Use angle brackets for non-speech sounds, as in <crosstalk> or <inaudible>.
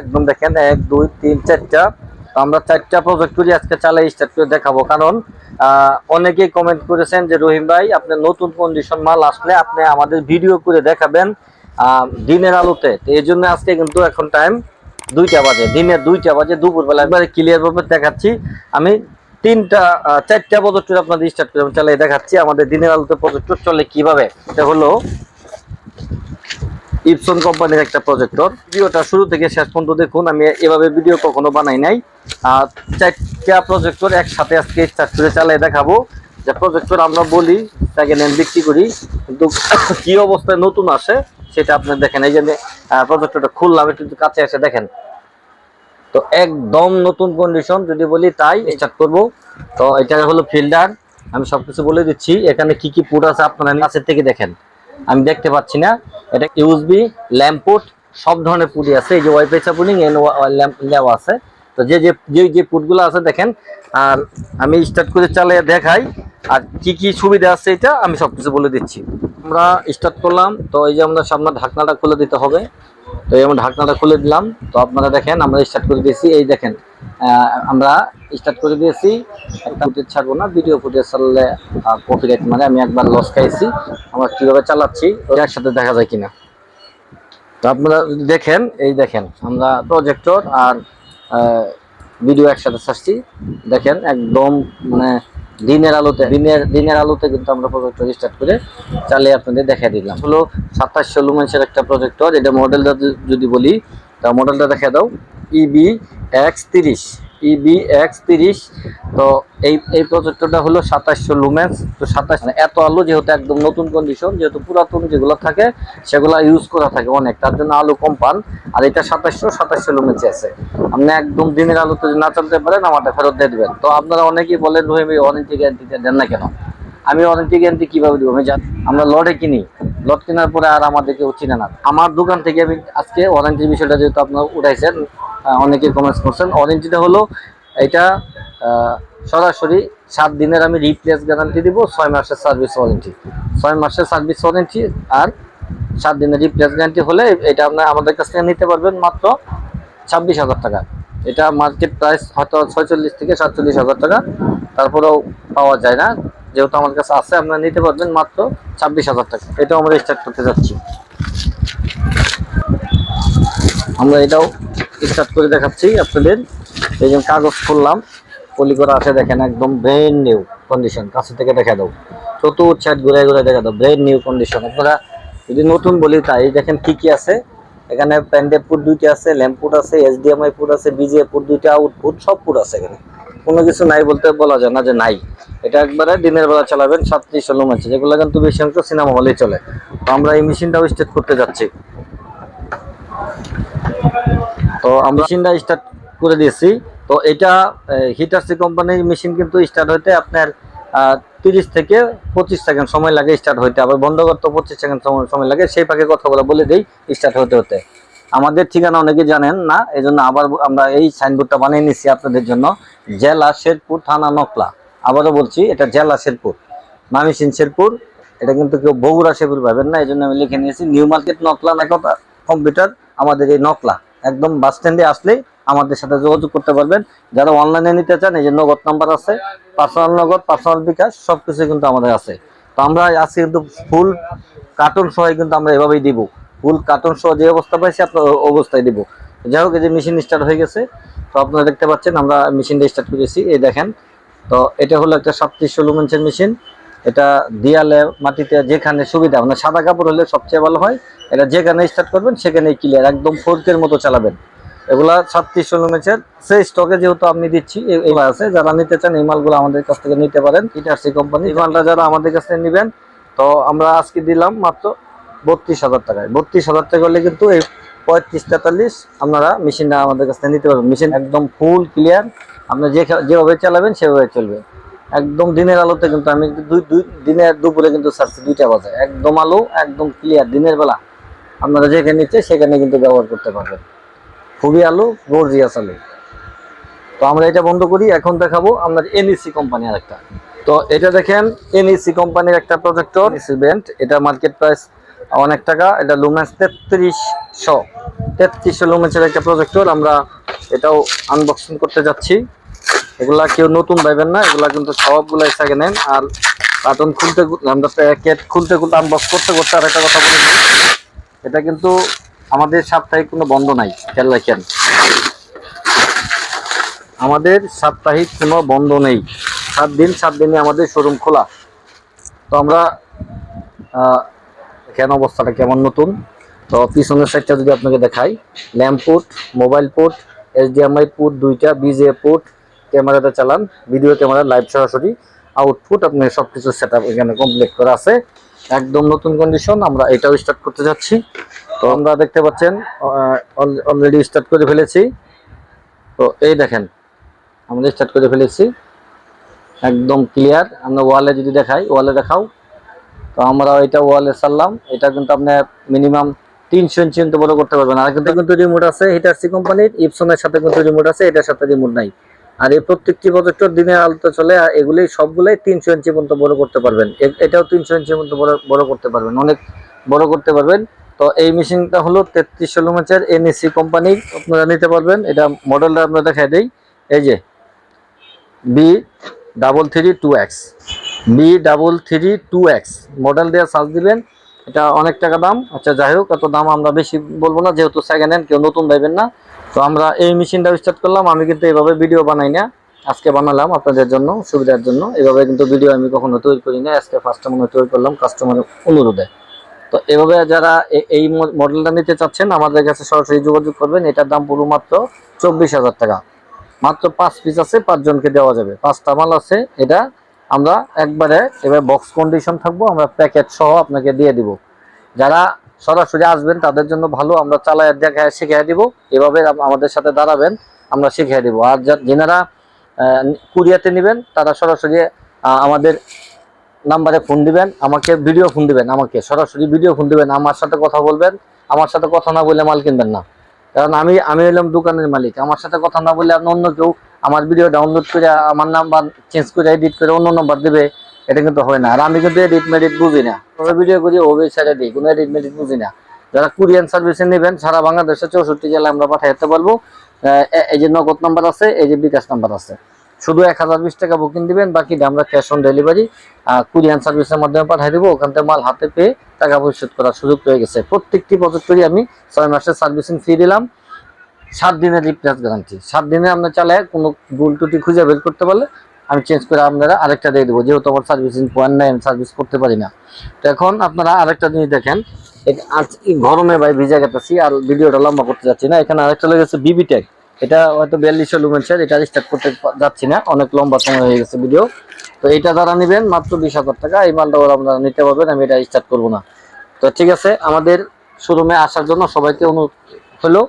একদম দেখেন, এক, দুই, তিন, চারটা। আমরা চারটা প্রজেক্টরই আজকে চালাই স্টার্ট করে দেখাবো। কারণ অনেকেই কমেন্ট করেছেন যে, রহিম ভাই আপনার নতুন কন্ডিশন মাল আসলে আপনি আমাদের ভিডিও করে দেখাবেন দিনের আলোতে। এই জন্য আজকে কিন্তু এখন টাইম দুইটা বাজে। দিনের দুইটা বাজে, দুপুরবেলা একবারে ক্লিয়ার ভাবে দেখাচ্ছি। আমি তিনটা চারটা প্রজেক্টর আপনাদের স্টার্ট করে চালিয়ে দেখাচ্ছি। আমাদের দিনের আলোতে প্রজেক্টর চলে কীভাবে? এটা হলো ইপসন কোম্পানির একটা প্রজেক্টর ভিডিওটা শুরু থেকে শেষ পর্যন্ত দেখুন, আমি এভাবে ভিডিও কখনো বানাই নাই। আর চারটা প্রজেক্টর একসাথে আজকে স্টার্ট করে চালিয়ে দেখাবো। যে প্রজেক্টর আমরা বলি সেকেন্ড হ্যান্ড বিক্রি করি। কিন্তু <coughs> কি অবস্থায় নতুন আসে, সেটা আপনি দেখেন। এই যে প্রজেক্টরটা খুললাম, একটু কাছে এসে দেখেন। তো একদম নতুন কন্ডিশন যদি বলি তাই স্টার্ট করব। তো এটা হলো ফিল্ডার আমি সবকিছু বলে দিচ্ছি। এখানে কি কি পুট আছে আপনারা কাছের থেকে দেখেন। আমি দেখতে পাচ্ছি না। এটা ইউজবি ল্যাম্পোর্ট সব ধরনের পুটি আছে। এই যে ওয়াইফাই চাপুলিং এন ল্যাম্প আছে। তো যে যে যে পুটগুলো আছে দেখেন, আর আমি স্টার্ট করে চালিয়ে দেখাই, আর কি কি সুবিধা আছে এটা আমি সব কিছু বলে দিচ্ছি। আমরা স্টার্ট করলাম, তো এই যে আমরা সামনে ঢাকনাটা খুলে দিতে হবে, তো এই আমরা ঢাকনাটা খুলে দিলাম, তো আপনারা দেখেন, আমরা স্টার্ট করে দিয়েছি, এই দেখেন আমরা স্টার্ট করে দিয়েছি, একটা ফুটেজ ছাড়বো না ভিডিও ফুটেজ ছাড়লে কপিরাইট মানে আমি একবার লস খাইছি, আমরা কীভাবে চালাচ্ছি ওটা একসাথে দেখা যায় কিনা। তো আপনারা দেখেন, এই দেখেন, আমরা প্রজেক্টর আর ভিডিও একসাথে ছাড়ছি। দেখেন, একদম মানে দিনের আলোতে, দিনের দিনের আলোতে কিন্তু আমরা প্রজেক্টর স্টার্ট করে চালিয়ে আপনাদের দেখা দিলাম। হলো সাতাশশো লুমেন্সের একটা প্রজেক্টর এটা মডেলটা যদি বলি, তা মডেলটা দেখা দাও E ইবি এক্স তিরিশ। ইবি এক্স তিরিশ। তো এই এই প্রজেক্টরটা হলো সাতাশশো লুমেন্স তো সাতাশ মানে এত আলো যেহেতু একদম নতুন কন্ডিশন যেহেতু পুরাতন যেগুলো থাকে, সেগুলো ইউজ করা থাকে অনেক। তার জন্য আলো কম পান। আর এটা সাতাশশো সাতাশশো লুমেন্স আছে। আপনি একদম দিনের আলোতে না চলতে পারেন, আমারটা ফেরত দিয়ে দেবেন। তো আপনারা অনেকেই বলেন রহিম এই ওয়ারেন্টি গ্যারান্টিটা দেন না কেন? আমি ওয়ারেন্টি গ্যারান্টি কীভাবে দিব? আমি আমরা লটে কিনি। লট কেনার পরে আর আমাদেরকে চিনে না। আমার দোকান থেকে আমি আজকে ওয়ারেন্টির বিষয়টা যেহেতু আপনার উঠাইছেন অনেকে কমেন্টস করছেন। ওয়ারেন্টিটা হলো এটা সরাসরি সাত দিনের আমি রিপ্লেস গ্যারান্টি দিব, ছয় মাসের সার্ভিস ওয়ারেন্টি ছয় মাসের সার্ভিস ওয়ারেন্টি আর সাত দিনের রিপ্লেস গ্যারান্টি হলে এটা আপনার আমাদের কাছ থেকে নিতে পারবেন মাত্র ছাব্বিশ হাজার টাকা। এটা মার্কেট প্রাইস হয়তো ছয়চল্লিশ থেকে সাতচল্লিশ হাজার টাকা, তারপরেও পাওয়া যায় না। যেহেতু আমার কাছে আছে, আপনারা নিতে পারবেন মাত্র ছাব্বিশ হাজার টাকা। এটাও আমরা স্টার্ট করতে যাচ্ছি। আমরা এটাও স্টার্ট করে দেখাচ্ছি আপনাদের। এই যে কাগজ খুললাম, পলি করা আছে দেখেন একদম ব্রেন নিউ কন্ডিশন কাছে থেকে দেখা দাও। চতুর্থ সাইড ঘুরে ঘুরে দেখা দাও ব্রেন নিউ কন্ডিশন আপনারা যদি নতুন বলি তাই দেখেন কি কি আছে? এখানে প্যান্ডেপ পুট দুইটা আছে ল্যাম্প পুট আছে এসডিএমআই পুট আছে বিজিএ পুট দুইটা আউটপুট সব পুট আছে এখানে। কোনো কিছু নাই বলতে বলা যায় না যে নাই। এটা একবারে দিনের বেলা চালাবেন, সাতত্রিশ ষোলো আছে যেগুলো কিন্তু বেশি অংশ সিনেমা হলেই চলে। তো আমরা এই মেশিনটাও স্টার্ট করতে যাচ্ছি। তো আমরা মেশিনটা স্টার্ট করে দিয়েছি। তো এটা হিটারসি কোম্পানির মেশিন কিন্তু স্টার্ট হইতে আপনার তিরিশ থেকে পঁচিশ সেকেন্ড সময় লাগে স্টার্ট হইতে। আবার বন্ধ করতে পঁচিশ সেকেন্ড সময় সময় লাগে, সেই পাখি কথাগুলো বলে দিই স্টার্ট হতে হতে আমাদের ঠিকানা অনেকে জানেন না এই জন্য আবার আমরা এই সাইনবোর্ডটা বানিয়ে নিচ্ছি আপনাদের জন্য। জেলা শেরপুর, থানা নকলা। আবারও বলছি, এটা জেলা শেরপুর মামিসিন শেরপুর। এটা কিন্তু কেউ বগুড়া শেরপুর পাবেন না এই জন্য আমি লিখে নিয়েছি, নিউ মার্কেট নকলা না কম্পিউটার, আমাদের এই নকলা। একদম বাস স্ট্যান্ডে আসলেই আমাদের সাথে যোগাযোগ করতে পারবেন। যারা অনলাইনে নিতে চান, এই যে নগদ নাম্বার আছে পার্সোনাল নগদ পার্সোনাল বিকাশ সব কিছু কিন্তু আমাদের আছে। তো আমরা আজকে কিন্তু ফুল কার্টুন সহ কিন্তু আমরা এভাবেই দিব। ফুল কার্টুন সহ যে অবস্থা পাইছি আপনার অবস্থায় দিব। যাই হোক, এই যে মেশিন স্টার্ট হয়ে গেছে। তো আপনারা দেখতে পাচ্ছেন, আমরা মেশিনটা স্টার্ট করেছি। এই দেখেন, তো এটা হলো একটা সাতত্রিশশো লুমেন্সের মেশিন এটা দেয়ালে, মাটিতে যেখানে সুবিধা মানে সাদা কাপড় হলে সবচেয়ে ভালো হয়। এটা যেখানে স্টার্ট করবেন, সেখানেই ক্লিয়ার একদম ফোর্কের মতো চালাবেন। এগুলা সাতত্রিশশো লুমেন্সের সেই স্টকে যেহেতু আপনি দিচ্ছি এই আছে, যারা নিতে চান, এই মালগুলো আমাদের কাছ থেকে নিতে পারেন। ইটারসি কোম্পানি এই মালটা যারা আমাদের কাছ থেকে নেবেন, তো আমরা আজকে দিলাম মাত্র বত্রিশ হাজার টাকায়। বত্রিশ হাজার টাকা হলে কিন্তু এই পঁয়ত্রিশ তেতাল্লিশ আপনারা মেশিনটা আমাদের কাছ থেকে নিতে পারবেন। মেশিন একদম ফুল ক্লিয়ার আপনি যেভাবে চালাবেন, সেভাবে চলবে। একদম দিনের আলোতে কিন্তু আমি দুই দুই দিনের দুপুরে কিন্তু ছাড়ছি দুইটা বাজে। একদম আলো, একদম ক্লিয়ার দিনের বেলা। আপনারা যেখানে নিচ্ছে সেখানে কিন্তু ব্যবহার করতে পারবেন। খুবই আলো গর্জিয়াস আলো। তো আমরা এটা বন্ধ করি, এখন দেখাবো আপনার এনইসি কোম্পানি আর একটা। তো এটা দেখেন এনইসি কোম্পানির একটা প্রজেক্টর ইভেন্ট এটা মার্কেট প্রাইস অনেক টাকা, এটা লুমেন্স তেত্রিশশো। তেত্রিশশো লুমেন্সের একটা প্রজেক্টর আমরা এটাও আনবক্সিং করতে যাচ্ছি। এগুলা কেউ নতুন পাইবেন না, এগুলা কিন্তু সবগুলাই সেকেন্ড হ্যান্ড আর কার্টন খুলতে আমরা প্যাকেট খুলতে খুলতে আনবক্স করতে করতে আর একটা কথা বলে এটা কিন্তু আমাদের সাপ্তাহিক কোনো বন্ধ নাই, খেয়াল রাখেন। আমাদের সাপ্তাহিক কোনো বন্ধ নেই। সাত দিন, সাত দিনে আমাদের শোরুম খোলা। তো আমরা কেন অবস্থাটা কেমন নতুন? তো পিছনের সাইডটা যদি আপনাকে দেখাই lamp port mobile port HDMI port দুইটা বিজে পোর্ট ক্যামেরাতে চালান ভিডিও ক্যামেরা লাইভ সরাসরি আউটপুট আপনি সব কিছু সেট এখানে কমপ্লিট করা আছে। একদম নতুন কন্ডিশন আমরা এটাও স্টার্ট করতে যাচ্ছি। তো আমরা দেখতে পাচ্ছেন অলরেডি স্টার্ট করে ফেলেছি। তো এই দেখেন, আমরা স্টার্ট করে ফেলেছি। একদম ক্লিয়ার আমরা ওয়ালে যদি দেখাই ওয়ালে দেখাও। তো আমরা এটা ওয়ালে ছাড়লাম, এটা কিন্তু আপনি মিনিমাম তিনশো ইঞ্চি কিন্তু বড় করতে পারবেন। আর কিন্তু কিন্তু রিমোট আছে হিটারসি কোম্পানির ইপসনের সাথে কিন্তু রিমোট আছে, এটার সাথে রিমোট নাই। আর এই প্রত্যেকটি প্রজেক্টর দিনে আলোতে চলে, আর এগুলি সবগুলোই তিনশো ইঞ্চি পর্যন্ত বড় করতে পারবেন। এটাও তিনশো ইঞ্চি পর্যন্ত বড় বড় করতে পারবেন, অনেক বড় করতে পারবেন। তো এই মেশিনটা হলো তেত্রিশ তেত্রিশশো লুমেচের এনএসসি কোম্পানির, আপনারা নিতে পারবেন। এটা মডেলটা আপনারা দেখাই দিই। এই যে B double three two X B double three two X model দিয়ে সার্চ দিবেন, এটা অনেক টাকা দাম। আচ্ছা যাই হোক, এত দাম আমরা বেশি বলব না, যেহেতু সেকেন্ড হ্যান্ড কেউ নতুন পাইবেন না। তো আমরা এই মেশিনটা স্টার্ট করলাম, আমি কিন্তু এভাবে ভিডিও বানাই না। আজকে বানালাম আপনাদের জন্য, সুবিধার জন্য। এভাবে কিন্তু ভিডিও আমি কখনো তৈরি করি না। আজকে ফার্স্ট টাইম তৈরি করলাম কাস্টমারের অনুরোধে। তো এভাবে যারা এই মডেলটা নিতে চাচ্ছেন, আমাদের কাছে সরাসরি যোগাযোগ করবেন। এটার দাম পুরো মাত্র চব্বিশ হাজার টাকা। মাত্র পাঁচ পিস আছে, পাঁচজনকে দেওয়া যাবে। পাঁচটা মাল আছে, এটা আমরা একবারে এবার বক্স কন্ডিশন থাকব, আমরা প্যাকেট সহ আপনাকে দিয়ে দিব। যারা সরাসরি আসবেন, তাদের জন্য ভালো। আমরা চালায় দেখায় শিখিয়ে দিব। এভাবে আমাদের সাথে দাঁড়াবেন, আমরা শিখিয়ে দিব। আর যেনারা কুরিয়াতে নেবেন, তারা সরাসরি আমাদের নাম্বারে ফোন দিবেন, আমাকে ভিডিও ফোন দিবেন, আমাকে। সরাসরি ভিডিও ফোন দিবেন, আমার সাথে কথা বলবেন, আমার সাথে কথা না বলে মাল কিনবেন না। কারণ আমি আমি হলাম দোকানের মালিক। আমার সাথে কথা না বলে আপনি অন্য কেউ আমার ভিডিও ডাউনলোড করে আমার নাম্বার চেঞ্জ করে এডিট করে অন্য নাম্বার দেবে। এটা কিন্তু হয় না। আর আমি কিন্তু এডিট মেডিট বুঝি না। তবে ভিডিও করি ছেড়ে দিই, কোনো এডিট মেডিট বুঝি না। যারা কুরিয়ান সার্ভিসে নেবেন, সারা বাংলাদেশে চৌষট্টি জেলায় আমরা পাঠাতে পারব। এই যে নগদ নাম্বার আছে, এই যে বিকাশ নাম্বার আছে। শুধু এক হাজার বিশ টাকা বুকিং দিবেন বাকিটা আমরা ক্যাশ অন ডেলিভারি কুরিয়ান সার্ভিসের মাধ্যমে পাঠিয়ে দেবো। ওখান থেকে মাল হাতে পেয়ে টাকা পরিশোধ করার সুযোগ রয়ে গেছে। প্রত্যেকটি প্রজেক্টরই আমি, ছয় মাসের সার্ভিসিং ফি দিলাম। সাত দিনের রিপ্লেস গ্যারান্টি সাত দিনে আমরা চালায় কোনো ভুল ত্রুটি খুঁজে বের করতে পারলে আমি চেঞ্জ করে আপনারা আরেকটা দিয়ে দেবো। যেহেতু আমার সার্ভিসিং পয়েন্ট নাই আমি সার্ভিস করতে পারি না। তো এখন আপনারা আরেকটা জিনিস দেখেন। গরমে ভাই ভিজা গেতেছি আর ভিডিওটা লম্বা করতে যাচ্ছি না। এখানে আরেকটা লেগেছে বিবি ট্যাগ এটা হয়তো বিয়াল্লিশশো লুমেন্সের এটা স্টার্ট করতে যাচ্ছি না। অনেক লম্বা সময় হয়ে গেছে ভিডিও তো এটা যারা নেবেন, মাত্র বিশ হাজার টাকা। এই মালটা আপনারা নিতে পারবেন, আমি এটা স্টার্ট করব না। তো ঠিক আছে, আমাদের শোরুমে আসার জন্য সবাইকে অনুরোধ হলো।